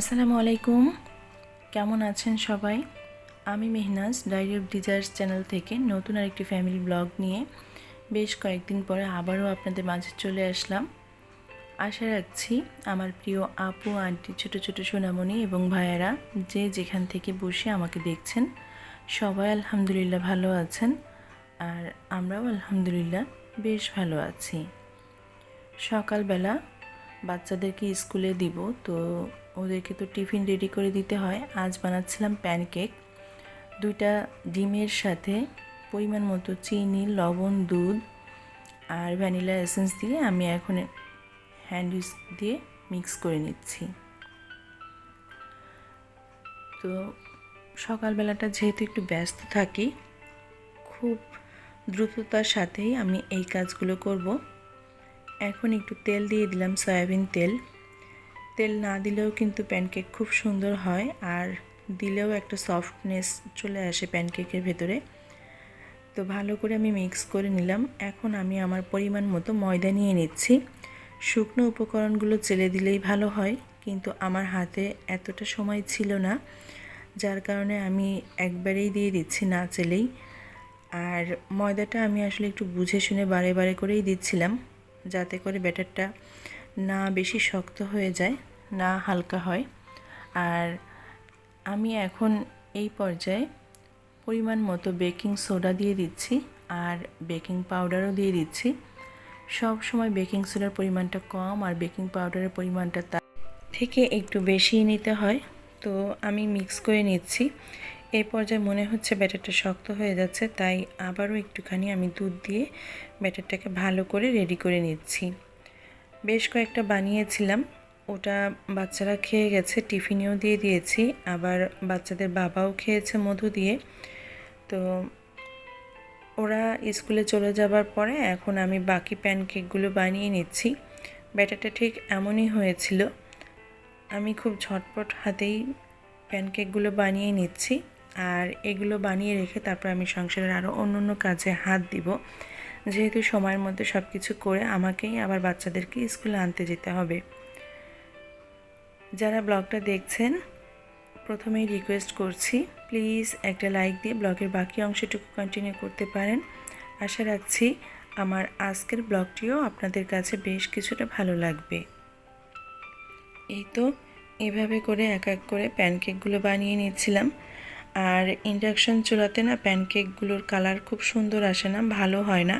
আসসালামু আলাইকুম। কেমন আছেন সবাই? আমি Mehnaz diary of desires channel থেকে নতুন আরেকটি ফ্যামিলি ব্লগ নিয়ে বেশ কয়েকদিন পরে আবারও আপনাদের মাঝে চলে আসলাম। আশা রাখছি আমার প্রিয় আপু, আন্টি, ছোট ছোট সোনামণি এবং ভাইয়ারা যে যেখান থেকে বসে আমাকে দেখছেন, সবাই আলহামদুলিল্লাহ ভালো আছেন আর আমরাও আলহামদুলিল্লাহ বেশ ভালো আছি। সকালবেলা বাচ্চাদেরকে স্কুলে দিব, তো ওদেরকে তো টিফিন রেডি করে দিতে হয়। আজ বানাচ্ছিলাম প্যানকেক। দুইটা ডিমের সাথে পরিমাণ মতো চিনি, লবণ, দুধ আর ভ্যানিলা এসেন্স দিয়ে আমি এখন হ্যান্ড দিয়ে মিক্স করে নিচ্ছি। তো সকালবেলাটা যেহেতু একটু ব্যস্ত থাকি, খুব দ্রুততার সাথেই আমি এই কাজগুলো করব। এখন একটু তেল দিয়ে দিলাম, সয়াবিন তেল। তেল না দিলেও কিন্তু প্যানকেক খুব সুন্দর হয় আর দিলেও একটা সফটনেস চলে আসে প্যানকেকের ভেতরে। তো ভালো করে আমি মিক্স করে নিলাম। এখন আমি আমার পরিমাণ মতো ময়দা নিয়ে নিচ্ছি। শুকনো উপকরণগুলো চেলে দিলেই ভালো হয়, কিন্তু আমার হাতে এতটা সময় ছিল না, যার কারণে আমি একবারেই দিয়ে দিচ্ছি না চেলেই। আর ময়দাটা আমি আসলে একটু বুঝে শুনে বারে বারে করেই দিচ্ছিলাম, যাতে করে ব্যাটারটা না বেশি শক্ত হয়ে যায়, না হালকা হয়। আর আমি এখন এই পর্যায়ে পরিমাণ মতো বেকিং সোডা দিয়ে দিচ্ছি আর বেকিং পাউডারও দিয়ে দিচ্ছি। সব সময় বেকিং সোডার পরিমাণটা কম আর বেকিং পাউডারের পরিমাণটা তার থেকে একটু বেশি নিতে হয়। তো আমি মিক্স করে নিচ্ছি। এই পর্যায়ে মনে হচ্ছে ব্যাটারটা শক্ত হয়ে যাচ্ছে, তাই আবারও একটুখানি আমি দুধ দিয়ে ব্যাটারটাকে ভালো করে রেডি করে নিচ্ছি। বেশ কয়েকটা বানিয়েছিলাম। ওটা বাচ্চারা খেয়ে গেছে, টিফিনেও দিয়ে দিয়েছি। আবার বাচ্চাদের বাবাও খেয়েছে মধু দিয়ে। তো ওরা স্কুলে চলে যাবার পরে এখন আমি বাকি প্যানকেকগুলো বানিয়ে নিচ্ছি। ব্যাটারটা ঠিক এমনই হয়েছিল। আমি খুব ঝটপট হাতেই প্যানকেকগুলো বানিয়ে নিচ্ছি। আর এগুলো বানিয়ে রেখে তারপর আমি সংসারের আরও অন্য অন্য কাজে হাত দিব। যেহেতু সময়ের মধ্যে সব কিছু করে আমাকেই আবার বাচ্চাদেরকে স্কুলে আনতে যেতে হবে। যারা ব্লগটা দেখছেন, প্রথমেই রিকোয়েস্ট করছি প্লিজ একটা লাইক দিয়ে ব্লগের বাকি অংশটুকু কন্টিনিউ করতে পারেন। আশা রাখছি আমার আজকের ব্লগটিও আপনাদের কাছে বেশ কিছুটা ভালো লাগবে। এই তো, এভাবে করে এক এক করে প্যানকেকগুলো বানিয়ে নিচ্ছিলাম। আর ইন্ডাকশন চুলাতে না প্যানকেকগুলোর কালার খুব সুন্দর আসে না, ভালো হয় না।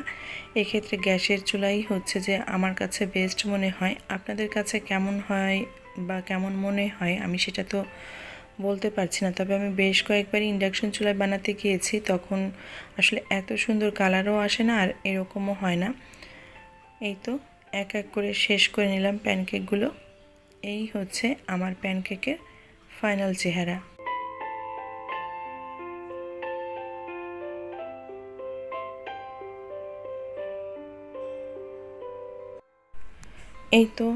এক্ষেত্রে গ্যাসের চুলাই হচ্ছে যে আমার কাছে বেস্ট মনে হয়। আপনাদের কাছে কেমন হয় বা কেমন মনে হয় আমি সেটা তো বলতে পারছি না। তবে আমি বেশ কয়েকবার ইন্ডাকশন চুলায় বানাতে গিয়েছি, তখন আসলে এত সুন্দর কালারও আসে না আর এরকমও হয় না। এই তো এক এক করে শেষ করে নিলাম প্যানকেকগুলো এই হচ্ছে আমার প্যানকেকের ফাইনাল চেহারা। এই তো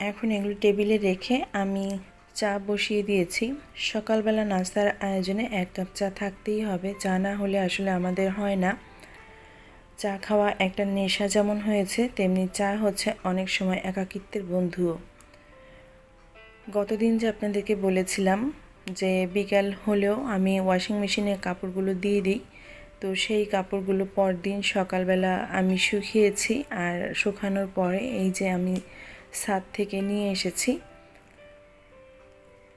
এখন এগুলো টেবিলে রেখে আমি চা বসিয়ে দিয়েছি। সকালবেলা নাস্তার আয়োজনে এক কাপ চা থাকতেই হবে, চা না হলে আসলে আমাদের হয় না। চা খাওয়া একটা নেশা যেমন হয়েছে, তেমনি চা হচ্ছে অনেক সময় একাকিত্বের বন্ধুও। গতদিন যে আপনাদেরকে বলেছিলাম যে বিকাল হলেও আমি ওয়াশিং মেশিনে কাপড়গুলো দিয়ে দিই তো সেই কাপড়গুলো পরদিন সকালবেলা আমি শুকিয়েছি আর শুকানোর পরে এই যে আমি ছাদ থেকে নিয়ে এসেছি।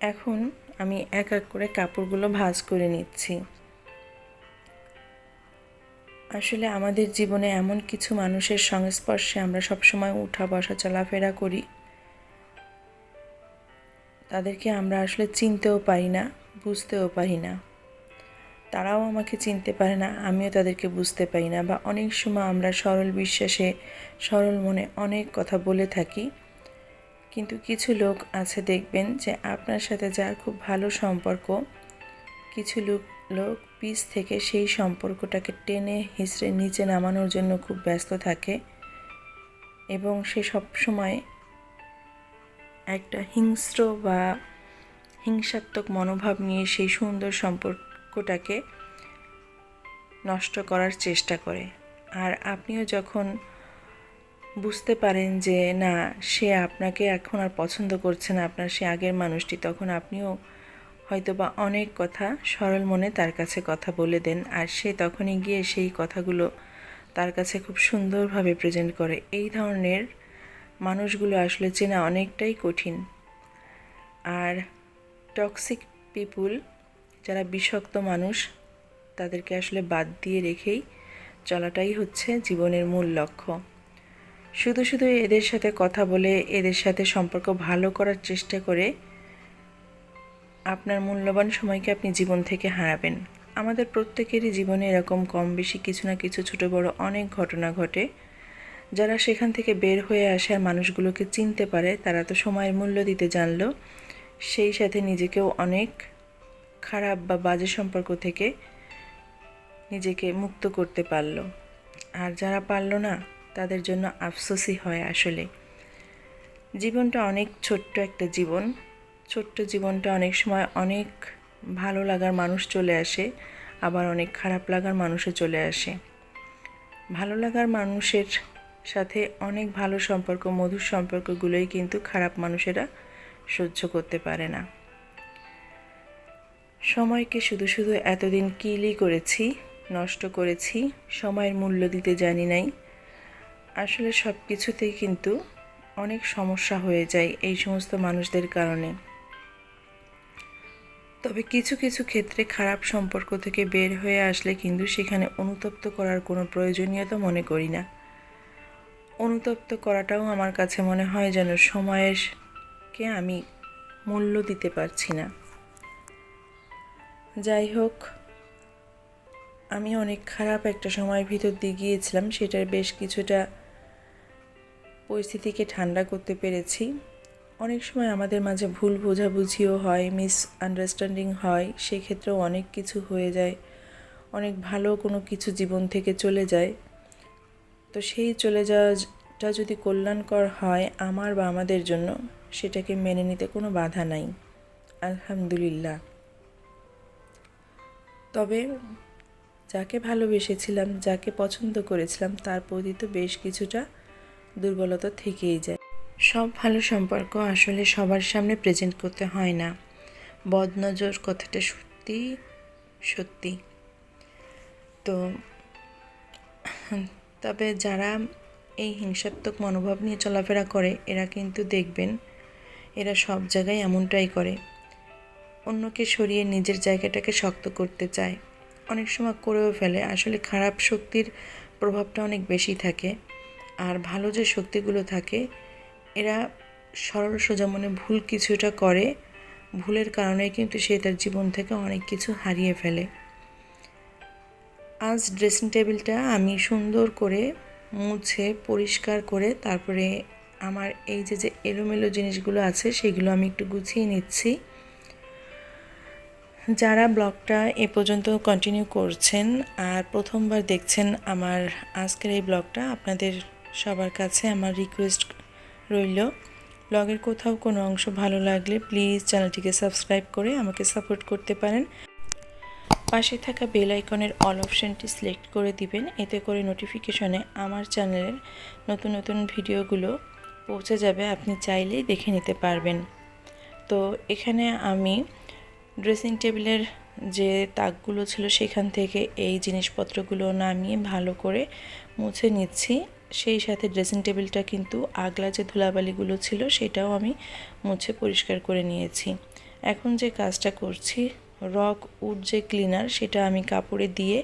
এখন আমি এক এক করে কাপড়গুলো ভাজ করে নিচ্ছি। আসলে আমাদের জীবনে এমন কিছু মানুষের সংস্পর্শে আমরা সবসময় উঠা বসা চলাফেরা করি। তাদেরকে আমরা আসলে চিনতেও পারি না, বুঝতেও পারি না। তারাও আমাকে চিনতে পারে না, আমিও তাদেরকে বুঝতে পারি না বা অনেক সময় আমরা সরল বিশ্বাসে, সরল মনে অনেক কথা বলে থাকি। কিন্তু কিছু লোক আছে দেখবেন যে আপনার সাথে যার খুব ভালো সম্পর্ক, কিছু লোক লোক পিস থেকে সেই সম্পর্কটাকে টেনে হিসড়ে নিচে নামানোর জন্য খুব ব্যস্ত থাকে এবং সে সব সময় একটা হিংস্র বা হিংসাত্মক মনোভাব নিয়ে সেই সুন্দর সম্পর্কটাকে নষ্ট করার চেষ্টা করে। আর আপনিও যখন বুঝতে পারেন যে, না, সে আপনাকে এখন আর পছন্দ করছে না, আপনার সে আগের মানুষটি, তখন আপনিও হয়তো বা অনেক কথা সরল মনে তার কাছে কথা বলে দেন। আর সে তখনই গিয়ে সেই কথাগুলো তার কাছে খুব সুন্দরভাবে প্রেজেন্ট করে। এই ধরনের মানুষগুলো আসলে চেনা অনেকটাই কঠিন। আর টক্সিক পিপুল যারা বিষাক্ত মানুষ, তাদেরকে আসলে বাদ দিয়ে রেখেই চলাটাই হচ্ছে জীবনের মূল লক্ষ্য। শুধু শুধু এদের সাথে কথা বলে, এদের সাথে সম্পর্ক ভালো করার চেষ্টা করে আপনার মূল্যবান সময়কে আপনি জীবন থেকে হারাবেন। আমাদের প্রত্যেকেরই জীবনে এরকম কম বেশি কিছু না কিছু ছোট বড় অনেক ঘটনা ঘটে। যারা সেখান থেকে বের হয়ে আসে আর মানুষগুলোকে চিনতে পারে, তারা তো সময়ের মূল্য দিতে জানলো, সেই সাথে নিজেকেও অনেক খারাপ বা বাজে সম্পর্ক থেকে নিজেকে মুক্ত করতে পারল। আর যারা পারল না, তাদের জন্য আফসোসই হয় আসলে। জীবনটা অনেক ছোট্ট একটা জীবন। ছোট্ট জীবনটা অনেক সময় অনেক ভালো লাগার মানুষ চলে আসে, আবার অনেক খারাপ লাগার মানুষও চলে আসে। ভালো লাগার মানুষের সাথে অনেক ভালো সম্পর্ক, মধুর সম্পর্কগুলোই কিন্তু খারাপ মানুষেরা সহ্য করতে পারে না। সময়কে শুধু শুধু এতদিন কিলি করেছি, নষ্ট করেছি, সময়ের মূল্য দিতে জানি নাই। আসলে সব কিছুতেই কিন্তু অনেক সমস্যা হয়ে যায় এই সমস্ত মানুষদের কারণে। তবে কিছু কিছু ক্ষেত্রে খারাপ সম্পর্ক থেকে বের হয়ে আসলে কিন্তু সেখানে অনুতপ্ত করার কোনো প্রয়োজনীয়তা মনে করি না। অনুতপ্ত করাটাও আমার কাছে মনে হয় যেন সময়েরকে আমি মূল্য দিতে পারছি না। যাই হোক, আমি অনেক খারাপ একটা সময়ের ভিতর দিয়ে গিয়েছিলাম, সেটার বেশ কিছুটা পরিস্থিতিকে ঠান্ডা করতে পেরেছি। অনেক সময় আমাদের মাঝে ভুল বোঝাবুঝিও হয় মিস আন্ডারস্ট্যান্ডিং হয়, সেক্ষেত্রেও অনেক কিছু হয়ে যায়, অনেক ভালো কোনো কিছু জীবন থেকে চলে যায়। তো সেই চলে যাওয়াটা যদি কল্যাণকর হয় আমার বা আমাদের জন্য, সেটাকে মেনে নিতে কোনো বাধা নাই। আলহামদুলিল্লাহ। তবে যাকে ভালোবেসেছিলাম, যাকে পছন্দ করেছিলাম, তার প্রতি তো বেশ কিছুটা দুর্বলতা থেকেই যায়। সব ভালো সম্পর্ক আসলে সবার সামনে প্রেজেন্ট করতে হয় না। বদনজর কথাটা সত্যি সত্যি। তো, তবে যারা এই হিংসাত্মক মনোভাব নিয়ে চলাফেরা করে, এরা কিন্তু দেখবেন, এরা সব জায়গায় এমনটাই করে। অন্যকে সরিয়ে নিজের জায়গাটাকে শক্ত করতে চায়। অনেক সময় করেও ফেলে। আসলে খারাপ শক্তির প্রভাবটা অনেক বেশি থাকে। আর ভালো যে শক্তিগুলো থাকে, এরা সরল সোজা মনে ভুল কিছুটা করে। ভুলের কারণে কিন্তু সে তার জীবন থেকে অনেক কিছু হারিয়ে ফেলে। আজ ড্রেসিং টেবিলটা আমি সুন্দর করে মুছে, পরিষ্কার করে তারপরে আমার এই যে যে এলোমেলো জিনিসগুলো আছে, সেগুলো আমি একটু গুছিয়ে নিচ্ছি। যারা ব্লগটা এ পর্যন্ত কন্টিনিউ করছেন আর প্রথমবার দেখছেন আমার আজকের এই ব্লগটা, আপনাদের সবার কাছে আমার রিকোয়েস্ট রইল, ব্লগের কোথাও কোনো অংশ ভালো লাগলে প্লিজ চ্যানেলটিকে সাবস্ক্রাইব করে আমাকে সাপোর্ট করতে পারেন। পাশে থাকা বেল আইকনের অল অপশানটি সিলেক্ট করে দিবেন, এতে করে নোটিফিকেশনে আমার চ্যানেলের নতুন নতুন ভিডিওগুলো পৌঁছে যাবে, আপনি চাইলেই দেখে নিতে পারবেন। তো এখানে আমি ড্রেসিং টেবিলের যে তাকগুলো ছিল সেখান থেকে এই জিনিসপত্রগুলো নামিয়ে ভালো করে মুছে নিচ্ছি। সেই সাথে ড্রেসিং টেবিলটা কিন্তু আগলা যে ধুলাবালিগুলো ছিল সেটাও আমি মুছে পরিষ্কার করে নিয়েছি। এখন যে কাজটা করছি, রক উড যে ক্লিনার সেটা আমি কাপড়ে দিয়ে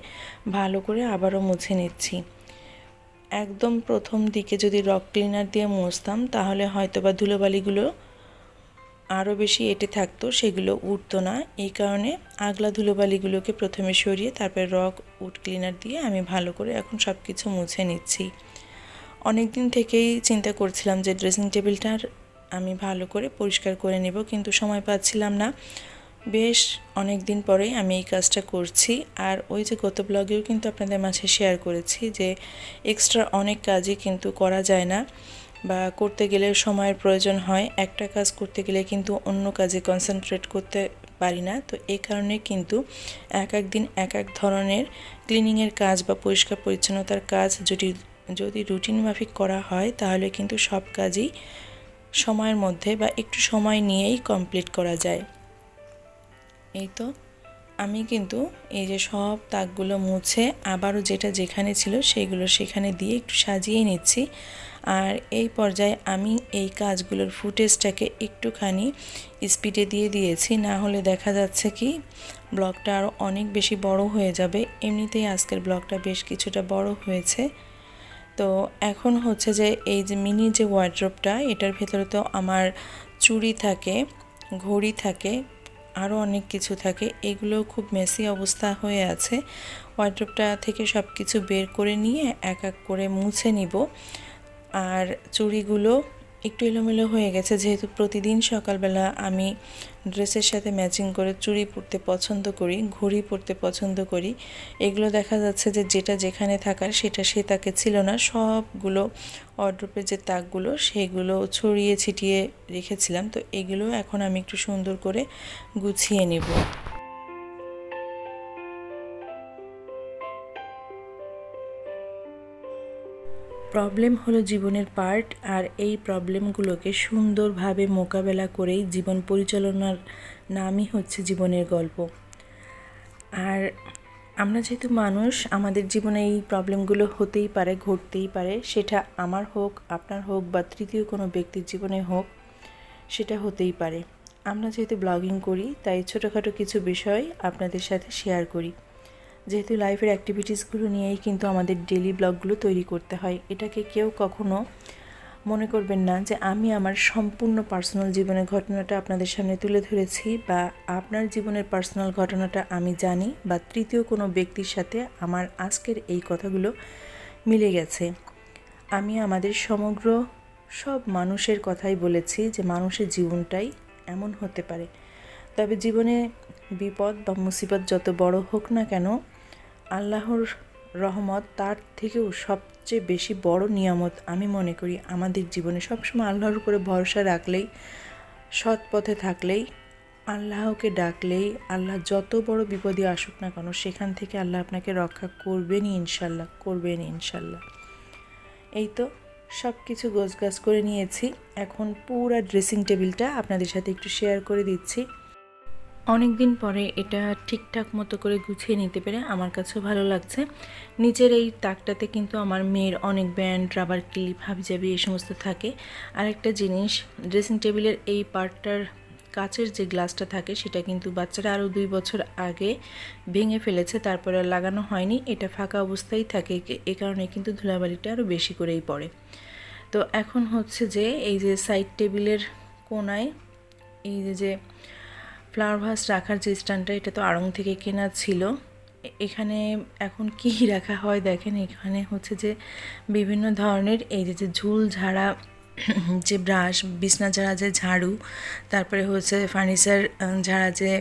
ভালো করে আবারও মুছে নিচ্ছি। একদম প্রথম দিকে যদি রক ক্লিনার দিয়ে মুছতাম, তাহলে হয়তো বা ধুলোবালিগুলো আরও বেশি এটে থাকতো, সেগুলো উঠতো না। এই কারণে আগলা ধুলোবালিগুলোকে প্রথমে সরিয়ে তারপরে রক উড ক্লিনার দিয়ে আমি ভালো করে এখন সব কিছু মুছে নিচ্ছি। অনেক দিন থেকেই চিন্তা করছিলাম যে ড্রেসিং টেবিলটার আমি ভালো করে পরিষ্কার করে নেব, কিন্তু সময় পাচ্ছিলাম না। বেশ অনেক দিন পরেই আমি এই কাজটা করছি। আর ওই যে গত ব্লগেও কিন্তু আপনাদের মাঝে শেয়ার করেছি যে এক্সট্রা অনেক কাজই কিন্তু করা যায় না। বা করতে গেলে সময়ের প্রয়োজন হয়, একটা কাজ করতে গেলে কিন্তু অন্য কাজে কনসেন্ট্রেট করতে পারি না। তো এই কারণে কিন্তু এক এক দিন এক এক ধরনের ক্লিনিংয়ের কাজ বা পরিষ্কার পরিচ্ছন্নতার কাজ যদি যদি রুটিন মাফিক করা হয়, তাহলে কিন্তু সব কাজই সময়ের মধ্যে বা একটু সময় নিয়েই কমপ্লিট করা যায়। এই তো। আমি কিন্তু এই যে সব তাকগুলো মুছে আবারও যেটা যেখানে ছিল সেগুলো সেখানে দিয়ে একটু সাজিয়ে নিচ্ছি। আর এই পর্যায়ে আমি এই কাজগুলোর ফুটেজটাকে একটুখানি স্পিডে দিয়ে দিয়েছি। না হলে দেখা যাচ্ছে কি, ব্লগটা আরও অনেক বেশি বড় হয়ে যাবে। এমনিতেই আজকের ব্লগটা বেশ কিছুটা বড় হয়েছে। তো এখন হচ্ছে যে এই যে মিনি যে ওয়ার্ড্রপটা এটার ভেতরে তো আমার চুড়ি থাকে, ঘড়ি থাকে আরও অনেক কিছু থাকে। এগুলো খুব মেসি অবস্থা হয়ে আছে। ওয়ার্ড্রপটা থেকে সব কিছু বের করে নিয়ে এক এক করে মুছে নিব। আর চুড়িগুলো একটু এলোমেলো হয়ে গেছে, যেহেতু প্রতিদিন সকালবেলা আমি ড্রেসের সাথে ম্যাচিং করে চুড়ি পরতে পছন্দ করি, ঘড়ি পরতে পছন্দ করি। এগুলো দেখা যাচ্ছে যে যেটা যেখানে থাকার সেটা সে তাকে ছিল না। সবগুলো অর্ড্রপের যে তাকগুলো সেগুলো ছড়িয়ে ছিটিয়ে রেখেছিলাম। তো এগুলো এখন আমি একটু সুন্দর করে গুছিয়ে নেব। প্রবলেম হলো জীবনের পার্ট আর এই প্রবলেমগুলোকে সুন্দরভাবে মোকাবেলা করেই জীবন পরিচালনার নামই হচ্ছে জীবনের গল্প। আর আমরা যেহেতু মানুষ, আমাদের জীবনে এই প্রবলেমগুলো হতেই পারে, ঘটতেই পারে। সেটা আমার হোক, আপনার হোক বা তৃতীয় কোনো ব্যক্তির জীবনে হোক, সেটা হতেই পারে। আমরা যেহেতু ব্লগিং করি, তাই ছোটোখাটো কিছু বিষয় আপনাদের সাথে শেয়ার করি। যেহেতু লাইফের অ্যাক্টিভিটিসগুলো নিয়েই কিন্তু আমাদের ডেলি ব্লগগুলো তৈরি করতে হয়, এটাকে কেউ কখনো মনে করবেন না যে আমি আমার সম্পূর্ণ পার্সোনাল জীবনের ঘটনাটা আপনাদের সামনে তুলে ধরেছি বা আপনার জীবনের পার্সোনাল ঘটনাটা আমি জানি বা তৃতীয় কোনো ব্যক্তির সাথে আমার আজকের এই কথাগুলো মিলে গেছে। আমি আমাদের সমগ্র সব মানুষের কথাই বলেছি যে মানুষের জীবনটাই এমন হতে পারে। তবে জীবনে বিপদ বা মুসিবত যত বড় হোক না কেন আল্লাহর রহমত তার থেকেও সবচেয়ে বেশি বড় নিয়ামত আমি মনে করি আমাদের জীবনে। সবসময় আল্লাহর উপরে ভরসা রাখলেই, সৎ পথে থাকলেই, আল্লাহকে ডাকলেই, আল্লাহ যত বড় বিপদে আসুক না কেন, সেখান থেকে আল্লাহ আপনাকে রক্ষা করবেনই ইনশাল্লাহ করবেন ইনশাল্লাহ। এই তো সব কিছু গোছগাছ করে নিয়েছি। এখন পুরা ড্রেসিং টেবিলটা আপনাদের সাথে একটু শেয়ার করে দিচ্ছি। অনেক দিন পরে এটা ঠিকঠাক মতো করে গুছিয়ে নিতে পেরে আমার কাছেও ভালো লাগছে। নিচের এই তাকটাতে কিন্তু আমার মেয়ের অনেক ব্যান্ড, রাবার ক্লিপ, হাবিজাবি এই সমস্ত থাকে। আর একটা জিনিস ড্রেসিং টেবিলের এই পার্টটার কাচের যে গ্লাসটা থাকে সেটা কিন্তু বাচ্চারা আরও দুই বছর আগে ভেঙে ফেলেছে, তারপরে লাগানো হয়নি। এটা ফাঁকা অবস্থায় থাকে, এ কারণে কিন্তু ধুলাবালিটা আরও বেশি করেই পড়ে। তো এখন হচ্ছে যে এই যে সাইড টেবিলের কোনায় এই যে ফ্লাওয়ার ভাস রাখার যে স্ট্যান্ডটা, এটা তো আড়ং থেকে কেনা ছিল। এখানে এখন কি রাখা হয় দেখেন, এখানে হচ্ছে যে বিভিন্ন ধরনের এই যে ঝুল ঝাড়া, যে ব্রাশ বিছনা ঝাড়া যে ঝাড়ু, তারপরে হচ্ছে ফার্নিচার ঝাড়া যে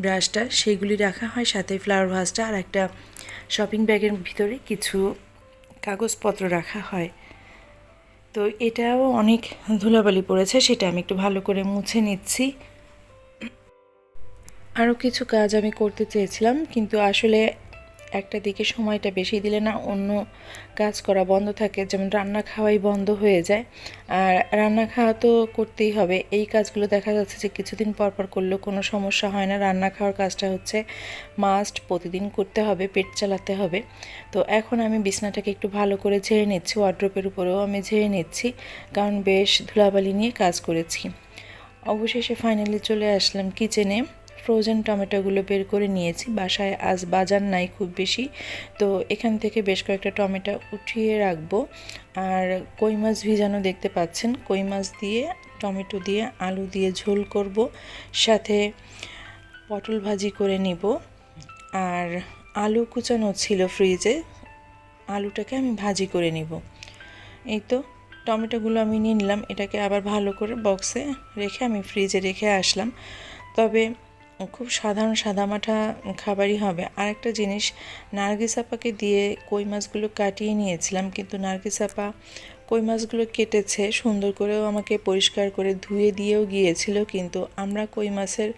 ব্রাশটা সেগুলি রাখা হয়। সাথে ফ্লাওয়ার ভাসটা আর একটা শপিং ব্যাগের ভিতরে কিছু কাগজপত্র রাখা হয়। তো এটাও অনেক ধুলাবালি পড়েছে, সেটা আমি একটু ভালো করে মুছে নিচ্ছি। আরও কিছু কাজ আমি করতে চেয়েছিলাম, কিন্তু আসলে একটা দিকে সময়টা বেশি দিলে না অন্য কাজ করা বন্ধ থাকে, যেমন রান্না খাওয়াই বন্ধ হয়ে যায়। আর রান্না খাওয়া তো করতেই হবে। এই কাজগুলো দেখা যাচ্ছে যে কিছুদিন পর পর করলেও কোনো সমস্যা হয় না। রান্না খাওয়ার কাজটা হচ্ছে মাস্ট প্রতিদিন করতে হবে, পেট চালাতে হবে। তো এখন আমি বিছনাটাকে একটু ভালো করে ঝেড়ে নিচ্ছি ওয়ার্ড্রপের উপরেও আমি ঝেড়ে নিচ্ছি, কারণ বেশ ধুলাবালি নিয়ে কাজ করেছি। অবশেষে ফাইনালি চলে আসলাম কিচেনে ফ্রোজেন টমেটোগুলো বের করে নিয়েছি। বাসায় আজ বাজার নাই খুব বেশি। তো এখান থেকে বেশ কয়েকটা টমেটো উঠিয়ে রাখব। আর কই মাছ ভিজানো দেখতে পাচ্ছেন? কই মাছ দিয়ে, টমেটো দিয়ে, আলু দিয়ে ঝোল করব। সাথে পটল ভাজি করে নিব। আর আলু কুচানো ছিল ফ্রিজে। আলুটাকে আমি ভাজি করে নিব। এই তো, টমেটোগুলো আমি নিয়ে নিলাম। এটাকে আবার ভালো করে বক্সে রেখে আমি ফ্রিজে রেখে আসলাম। তবে খুব সাধারণ সাদামাঠা খাবারই হবে। আর একটা জিনিস নার্গিস আপাকে দিয়ে কই মাছগুলো কাটিয়ে নিয়েছিলাম, কিন্তু নার্গিস আপা কই মাছগুলো কেটেছে, সুন্দর করেও আমাকে পরিষ্কার করে ধুয়ে দিয়েও গিয়েছিল, কিন্তু আমরা কই মাছের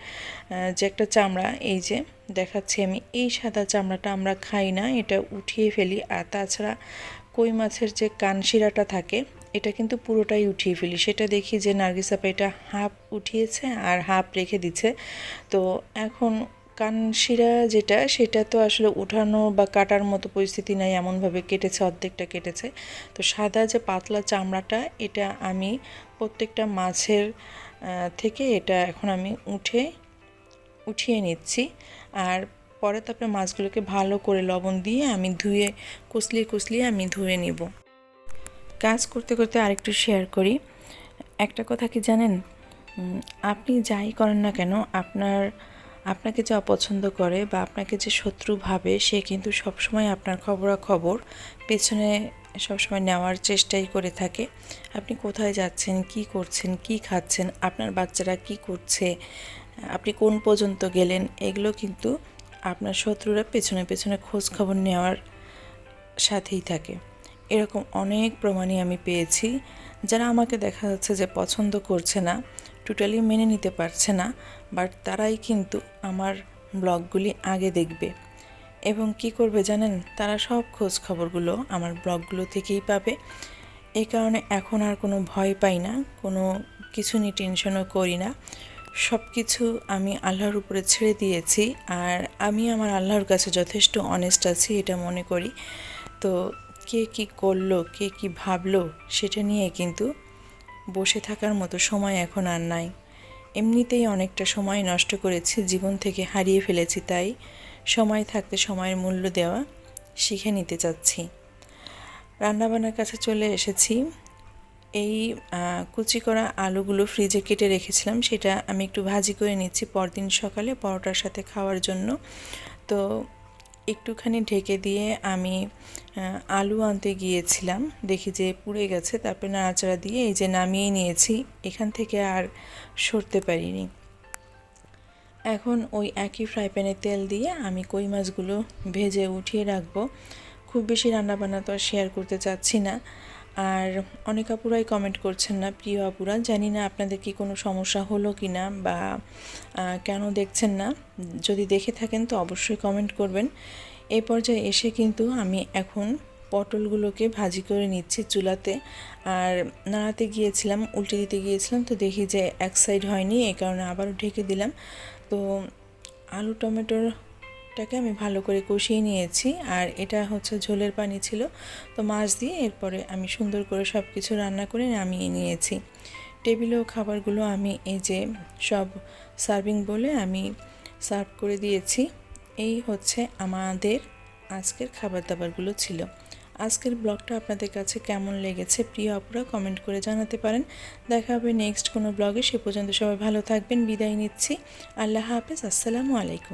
যে একটা চামড়া, এই যে দেখাচ্ছি আমি, এই সাদা চামড়াটা আমরা খাই না, এটা উঠিয়ে ফেলি। আর তাছাড়া কই মাছের যে কানশিরাটা থাকে এটা কিন্তু পুরোটাই উঠিয়ে ফেলি। সেটা দেখি যে নার্গিস আপা এটা হাফ উঠিয়েছে আর হাফ রেখে দিচ্ছে। তো এখন কানশিরা যেটা, সেটা তো আসলে উঠানো বা কাটার মতো পরিস্থিতি নাই, এমনভাবে কেটেছে, অর্ধেকটা কেটেছে। তো সাদা যে পাতলা চামড়াটা, এটা আমি প্রত্যেকটা মাছের থেকে এটা এখন আমি উঠে, উঠিয়ে নিচ্ছি। আর পরে তারপরে মাছগুলোকে ভালো করে লবণ দিয়ে আমি ধুয়ে, কুচলিয়ে কুচলিয়ে আমি ধুয়ে নিব। কাজ করতে করতে আরেকটু শেয়ার করি। একটা কথা কি জানেন? আপনি যাই করেন না কেন, আপনার, আপনাকে যে অপছন্দ করে বা আপনাকে যে শত্রু ভাবে, সে কিন্তু সবসময় আপনার খবরাখবর, পেছনে সবসময় নেওয়ার চেষ্টাই করে থাকে। আপনি কোথায় যাচ্ছেন, কি করছেন, কি খাচ্ছেন, আপনার বাচ্চারা কি করছে, আপনি কোন পর্যন্ত গেলেন, এগুলো কিন্তু আপনার শত্রুরা পেছনে পেছনে খোঁজ খবর নেওয়ার সাথেই থাকে। এরকম অনেক প্রমাণই আমি পেয়েছি। যারা আমাকে দেখা যাচ্ছে যে পছন্দ করছে না টোটালি মেনে নিতে পারছে না বাট তারাই কিন্তু আমার ব্লগগুলি আগে দেখবে। এবং কি করবে জানেন? তারা সব খোঁজ খবরগুলো আমার ব্লগগুলো থেকেই পাবে। এই কারণে এখন আর কোনো ভয় পাই না, কোনো কিছু নিয়ে টেনশনও করি না। সব কিছু আমি আল্লাহর উপরে ছেড়ে দিয়েছি, আর আমি আমার আল্লাহর কাছে যথেষ্ট অনেস্ট আছি, এটা মনে করি। তো কে কি করল, কে কি ভাবলো, সেটা নিয়ে কিন্তু বসে থাকার মতো সময় এখন আর নাই। এমনিতেই অনেকটা সময় নষ্ট করেছি, জীবন থেকে হারিয়ে ফেলেছি, তাই সময় থাকতে সময়ের মূল্য দেওয়া শিখে নিতে চাচ্ছি। রান্নাবান্নার কাছে চলে এসেছি। এই কুচি করা আলুগুলো ফ্রিজে কেটে রেখেছিলাম, সেটা আমি একটু ভাজি করে নিচ্ছি পরদিন সকালে, পরোটার সাথে খাওয়ার জন্য। তো একটুখানি ঢেকে দিয়ে আমি আলু আনতে গিয়েছিলাম। দেখি যে পুড়ে গেছে, তারপরে নাড়াচাড়া দিয়ে এই যে নামিয়ে নিয়েছি, এখান থেকে আর সরতে পারিনি। এখন ওই একই ফ্রাই প্যানে তেল দিয়ে আমি কই মাছগুলো ভেজে উঠিয়ে রাখব। খুব বেশি রান্নাবান্না তো আর শেয়ার করতে চাচ্ছি না। আর অনেক আপুরাই কমেন্ট করছেন না, প্রিয় আপুরা, জানি না আপনাদের কি কোনো সমস্যা হলো কি না বা কেন দেখছেন না? যদি দেখে থাকেন তো অবশ্যই কমেন্ট করবেন। এই পর্যায়ে এসে কিন্তু আমি এখন পটলগুলোকে ভাজি করে নিচ্ছি চুলাতে। আর নাড়াতে গিয়েছিলাম, উল্টে দিতে গিয়েছিলাম, তো দেখি যে এক সাইড হয়নি এই কারণে আবারও ঢেকে দিলাম। তো আলু টমেটোর টাকে আমি ভালো করে কষিয়ে নিয়েছি আর এটা হচ্ছে ঝোলের পানি ছিল। তো মাছ দিয়ে এরপরে আমি সুন্দর করে সব কিছু রান্না করে নামিয়ে নিয়েছি। টেবিলেও খাবারগুলো আমি এই যে সব সার্ভিং বলে আমি সার্ভ করে দিয়েছি। এই হচ্ছে আমাদের আজকের খাবার দাবারগুলো ছিল। আজকের ব্লগটা আপনাদের কাছে কেমন লেগেছে প্রিয় আপুরা কমেন্ট করে জানাতে পারেন। দেখা হবে নেক্সট কোনো ব্লগে, সে পর্যন্ত সবাই ভালো থাকবেন, বিদায় নিচ্ছি। আল্লাহ হাফেজ, আসসালামু আলাইকুম।